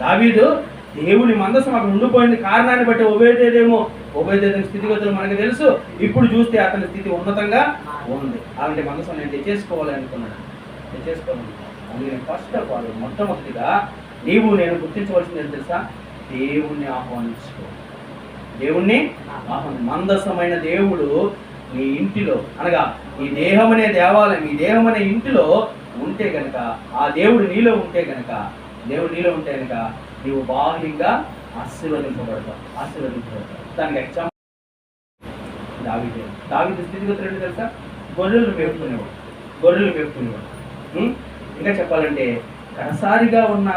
దావీదు దేవుని మందసం అక్కడ ఉండిపోయింది. కారణాన్ని బట్టి ఉభయదేదేమో ఉభయదేదేమో స్థితిగతులు మనకు తెలుసు. ఇప్పుడు చూస్తే అతని స్థితి ఉన్నతంగా ఉంది. అలాంటి మందసం నేను తెచ్చేసుకోవాలి అనుకున్నాను. తెచ్చేసుకోవాలి. అందుకని ఫస్ట్ ఆఫ్ ఆల్ మొట్టమొదటిగా నీవు నేను గుర్తించవలసింది ఏం తెలుసా? దేవుణ్ణి ఆహ్వానించుకో దేవుణ్ణి ఆహ్వాని మందసమైన దేవుడు నీ ఇంటిలో అనగా ఈ దేహం అనే దేవాలయం ఈ దేహం అనే ఇంటిలో ఉంటే గనక ఆ దేవుడు నీలో ఉంటే గనక దేవుడు నీలో ఉంటే కనుక నీవు బాహ్యంగా ఆశీర్వదింపబడతావు ఆశీర్వదింపబడతావు. దానికి ఎగ్జాంపుల్ దావిదే. దావిద స్థితిగతులు ఏంటి తెలుసా? గొర్రెలు మేపుకునేవాడు. గొర్రెలు మేపుకునేవాడు. ఇంకా చెప్పాలంటే కడసారిగా ఉన్న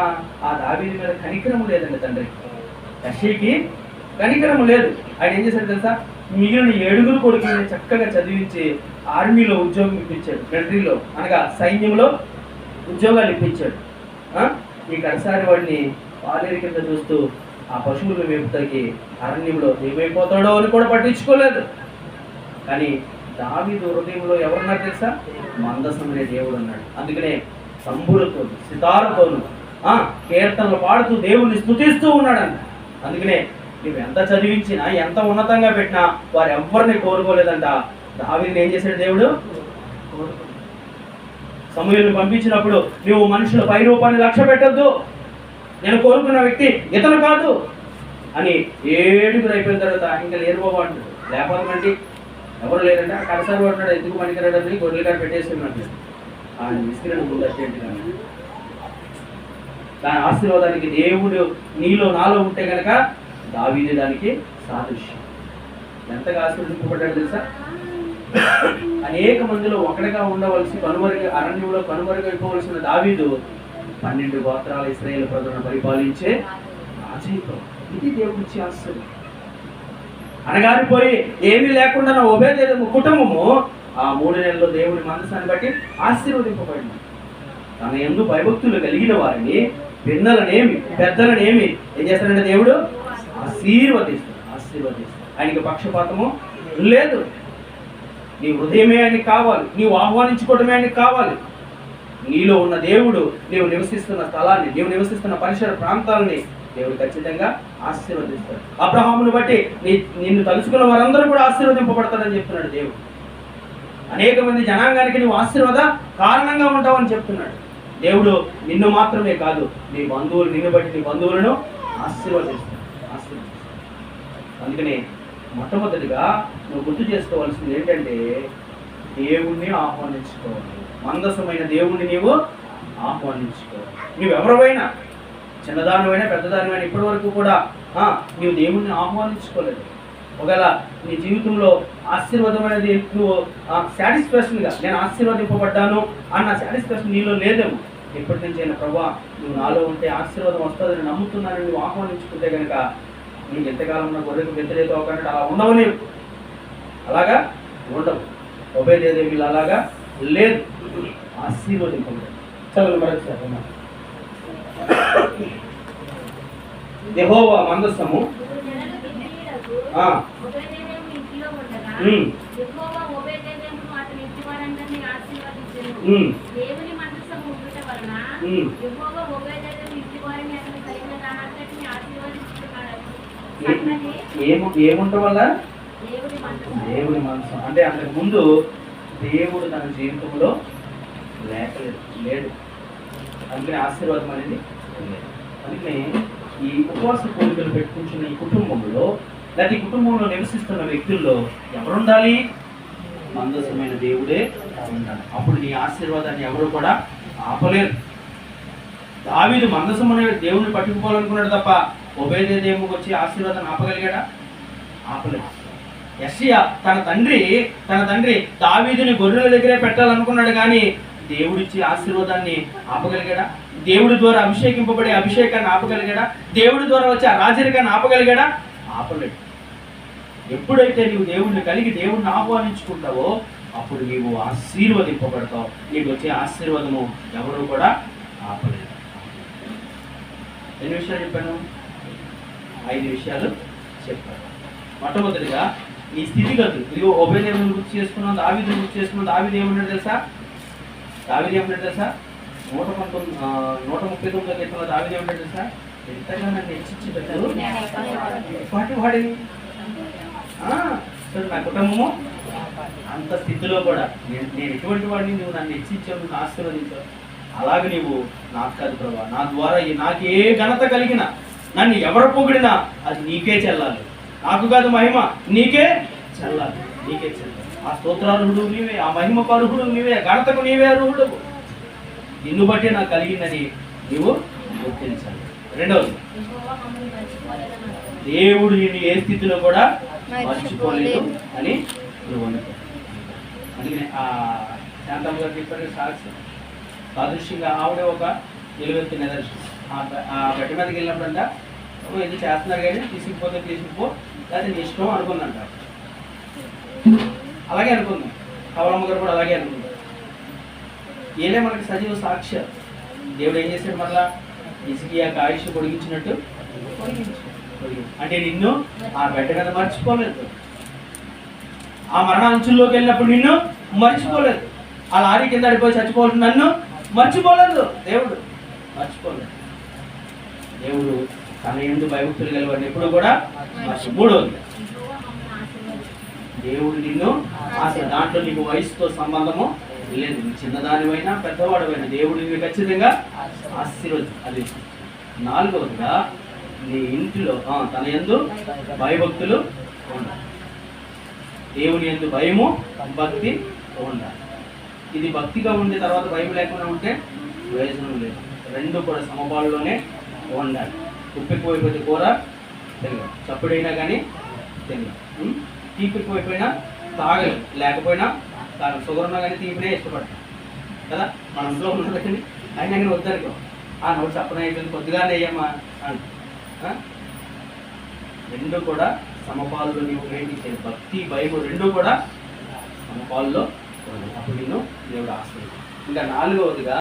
ఆ దావీది మీద కనికరము లేదండి తండ్రి. కషికి కనికరము లేదు. ఆయన ఏం చేశాడు తెలుసా? మిగిలిన ఏడుగురు కొడుకుని చక్కగా చదివించి ఆర్మీలో ఉద్యోగం ఇప్పించాడు మిలిటరీలో అనగా సైన్యంలో ఉద్యోగాలు ఇప్పించాడు. ఈ కడసారి వాడిని పాలేరు కింద చూస్తూ ఆ పశువులు మేపుతాకి అరణ్యంలో ఏమైపోతాడో అని కూడా పట్టించుకోలేదు. కానీ దావిదు హృదయంలో ఎవరున్నారు తెలుసా? మందసం అనే దేవుడు అన్నాడు అందుకనే సంబులతో సితారతోను కీర్తనలు పాడుతూ దేవుణ్ణి స్థుతిస్తూ ఉన్నాడంట. అందుకనే నువ్వు ఎంత చదివించినా ఎంత ఉన్నతంగా పెట్టినా వారు ఎవరిని కోరుకోలేదంట. దావిని ఏం చేశాడు దేవుడు? సమూహలను పంపించినప్పుడు నువ్వు మనుషుల పై రూపాన్ని లక్ష్య పెట్టద్దు. నేను కోరుకున్న వ్యక్తి ఇతను కాదు అని ఏడుగురు అయిపోయిన తర్వాత ఇంకా లేరు బాబు అంటాడు. లేకపోతే ఎవరు లేదంటే ఆ కడసారి పడినాడు ఎందుకు పనికిరాడని గొర్రెలు కాడ పెట్టేసి ఉన్నట్టు ఆయన విసిరిన ముందు అట్టేంటి దాని ఆశీర్వాదానికి దేవుడు నీలో నాలో ఉంటే కనుక దావీదే దానికి సాదృశ్యం. ఎంతగా ఆశీర్వదింపబడ్డాడు తెలుసా? అనేక మందిలో ఒకటిగా ఉండవలసి కనుమరుగ అరణ్యంలో కనుమరుగైపోవలసిన దావీదు పన్నెండు గోత్రాల ఇస్రాయేల్ ప్రజలను పరిపాలించే రాజీవం ఇది దేవుడిచ్చి ఆశ్చర్యం. అనగారిపోయి ఏమీ లేకుండా నా ఉభయదేదము కుటుంబము ఆ మూడు నెలల్లో దేవుడి మనసాన్ని బట్టి ఆశీర్వదింపబడింది. తన ఎందు భయభక్తులు కలిగిన వారిని పిన్నలనేమి పెద్దలనేమి ఏం చేస్తాడంటే దేవుడు ఆశీర్వదిస్తాడు ఆశీర్వదిస్తాడు. ఆయనకి పక్షపాతము లేదు. నీ హృదయమే ఆయనకి కావాలి నీవు ఆహ్వానించుకోవడమే ఆయనకి కావాలి. నీలో ఉన్న దేవుడు నీవు నివసిస్తున్న స్థలాన్ని నీవు నివసిస్తున్న పరిసర ప్రాంతాలని దేవుడు ఖచ్చితంగా ఆశీర్వదిస్తాడు. అబ్రహామును బట్టి నీ నిన్ను తలుచుకున్న వారందరూ కూడా ఆశీర్వదింపబడతాడని చెప్తున్నాడు దేవుడు. అనేక మంది జనాంగానికి నువ్వు ఆశీర్వాద కారణంగా ఉంటావని చెప్తున్నాడు. దేవుడు నిన్ను మాత్రమే కాదు నీ బంధువులు నిన్ను బట్టి నీ బంధువులను ఆశీర్వదిస్తాడు. ఆశీర్వదిస్తాడు. అందుకనే మొట్టమొదటిగా నువ్వు గుర్తు చేసుకోవాల్సింది ఏంటంటే దేవుణ్ణి ఆహ్వానించుకోవాలి. మందసమైన దేవుణ్ణి నీవు ఆహ్వానించుకోవాలి. నువ్వు ఎవరివైనా చిన్నదానివైనా పెద్దదానివైనా ఇప్పటి వరకు కూడా నీవు దేవుణ్ణి ఆహ్వానించుకోలేదు. ఒకవేళ నీ జీవితంలో ఆశీర్వాదమైనది నువ్వు సాటిస్ఫాక్షన్గా నేను ఆశీర్వదింపబడ్డాను అన్న సాటిస్ఫాక్షన్ నీలో లేదేమో. ఎప్పటి నుంచి అయినా ప్రభా నువ్వు నాలో ఉంటే ఆశీర్వాదం వస్తుందని నమ్ముతున్నానని నువ్వు ఆహ్వానించుకుంటే కనుక నీకు ఎంతకాలం ఉన్న గొర్రెకు వ్యతిరేకం అవ్వకుండా అలా ఉండవు నీవు. అలాగా? ఉండవు. ఉభయదేవి వీళ్ళు అలాగా? లేదు. ఆశీర్వదింపబడి చదువు మరొకసారి. యెహోవా మందస్సము దేవుని ఏము ఏముండటం వల్ల? దేవుని మందసం మనసు అంటే అంతకు ముందు దేవుడు తన జీవితంలో లేకలేదు లేడు. అందుకని ఆశీర్వాదం అనేది అందుకని ఈ ఉపవాస కోరికలు పెట్టుకుంటున్న ఈ కుటుంబంలో లేదా ఈ కుటుంబంలో నివసిస్తున్న వ్యక్తుల్లో ఎవరుండాలి? మందసమైన దేవుడే ఉండాలి. అప్పుడు నీ ఆశీర్వాదాన్ని ఎవరు కూడా ఆపలేరు. దావీదు మందసం దేవుడిని పట్టుకుపోవాలనుకున్నాడు తప్ప ఉభయదేవుకి వచ్చి ఆశీర్వాదాన్ని ఆపగలిగాడా? ఆపలేదు. యెషయా తన తండ్రి తన తండ్రి దావీదుని గొర్రెల దగ్గరే పెట్టాలనుకున్నాడు కానీ దేవుడిచ్చి ఆశీర్వాదాన్ని ఆపగలిగాడా? దేవుడి ద్వారా అభిషేకింపబడే అభిషేకాన్ని ఆపగలిగాడా? దేవుడి ద్వారా వచ్చే ఆ రాజరికాన్ని ఆపగలిగాడా? ఆపలేడు ఎప్పుడైతే నీవు దేవుడిని కలిగి దేవుడిని ఆహ్వానించుకుంటావో అప్పుడు నీవు ఆశీర్వదింపబడతావు. నీకు వచ్చే ఆశీర్వాదము ఎవరు కూడా ఆపలేదు. ఎన్ని విషయాలు చెప్పాను? ఐదు విషయాలు చెప్పారు. మొట్టమొదటిగా ఈ స్థితిగతులు ఇదిగో ఉభయదేవుని గుర్తు చేసుకున్నాం దావిని గుర్తు చేసుకున్నాం. దావిది ఏమన్నాడు తెలుసా? దావిది ఏమన్నాడు తెలుసా? నూట పంతొమ్మిది నూట ముప్పై తొమ్మిది కీర్తనలో దావిది ఏమన్నాడు తెలుసా? ఎంతగా నన్ను హెచ్చించేటట్టు పాటి వాడిని ఆ, నా కుటుంబము అంత స్థితిలో కూడా నేను నేను ఎటువంటి వాడిని నువ్వు నన్ను హెచ్చించావు నువ్వు ఆశీర్వదించావు? అలాగే నీవు నాకు కాదు ప్రభా నా ద్వారా నాకు ఏ ఘనత కలిగిన నన్ను ఎవరు పొగిడినా అది నీకే చెల్లాలి. నాకు కాదు మహిమ నీకే చెల్లాలి. నీకే చెల్లాలి. ఆ స్తోత్రార్హుడు నీవే ఆ మహిమ అర్హుడు నీవే గణతకు నీవే అర్హుడు. నిన్ను బట్టి నాకు కలిగిందని నీవు గుర్తించాలి. రెండవది దేవుడు నిన్ను ఏ స్థితిలో కూడా మర్చిపోలేదు అని నువ్వు అనుకో. అందుకని ఆ శాంతమ్మ గారు చెప్పారు సాక్షి సాదృశ్యంగా ఆవిడ ఒక నిలువెత్తి నిదర్శనం. ఆ ఆ గట్టి మీదకి వెళ్ళినప్పుడంట "ఓ, చేస్తున్నారు కానీ తీసుకుపోతే తీసుకుపో అది నీ ఇష్టం అనుకుందంట. అలాగే అనుకుంది. కవలమ్మ గారు కూడా అలాగే అనుకుంది. ఏలే మనకి సజీవ సాక్ష్యం. దేవుడు ఏం చేశాడు మళ్ళా ఇసుకియాక ఆయుష్ పొడిగించినట్టు అంటే నిన్ను ఆ బిడ్డ మీద మర్చిపోలేదు. ఆ మరణ అంచుల్లోకి వెళ్ళినప్పుడు నిన్ను మర్చిపోలేదు. ఆ లారీ కింద పడిపోయి చచ్చిపోలేదు నన్ను మర్చిపోలేదు. దేవుడు మర్చిపోలేదు. దేవుడు తన ఎందు భయభక్తులు కలిగిన ఎప్పుడు కూడా మర్చి దేవుడు నిన్ను ఆశ దాంట్లో నీకు వయసుతో సంబంధము లేదు. చిన్నదానివైనా పెద్దవాడివైనా దేవుడు నీకు ఖచ్చితంగా ఆశీర్వది అది. నాలుగవదిగా నీ ఇంటిలో తన ఎందు భయభక్తులు ఉండాలి దేవుని ఎందు భయము భక్తి ఉండాలి ఇది భక్తిగా ఉండి తర్వాత భయం లేకుండా ఉంటే ప్రయోజనం లేదు. రెండు కూడా సమపాలులోనే వండాలి. ఉప్పిపోయిపోతే కూర తెలియదు చప్పుడైనా కానీ తెలియదు తీపిపోయిపోయినా తాగలేదు లేకపోయినా తాగదు షుగర్ ఉన్నా కానీ తీపినే ఇష్టపడతాం. కదా? మన ఇంట్లో ఉన్నది కానీ అయినా కానీ వద్దనుకో. ఆ నవ్వు చప్పన అయిపోయింది. కొద్దిగానే నెయ్యమ్మా అంట. రెండు కూడా సమపాల్లో నీవు ప్రేమించే భక్తి భయం రెండు కూడా సమపాల్లో అప్పుడు నేను దేవుడు ఆశ్రయించాడు ఇంకా నాలుగవదిగా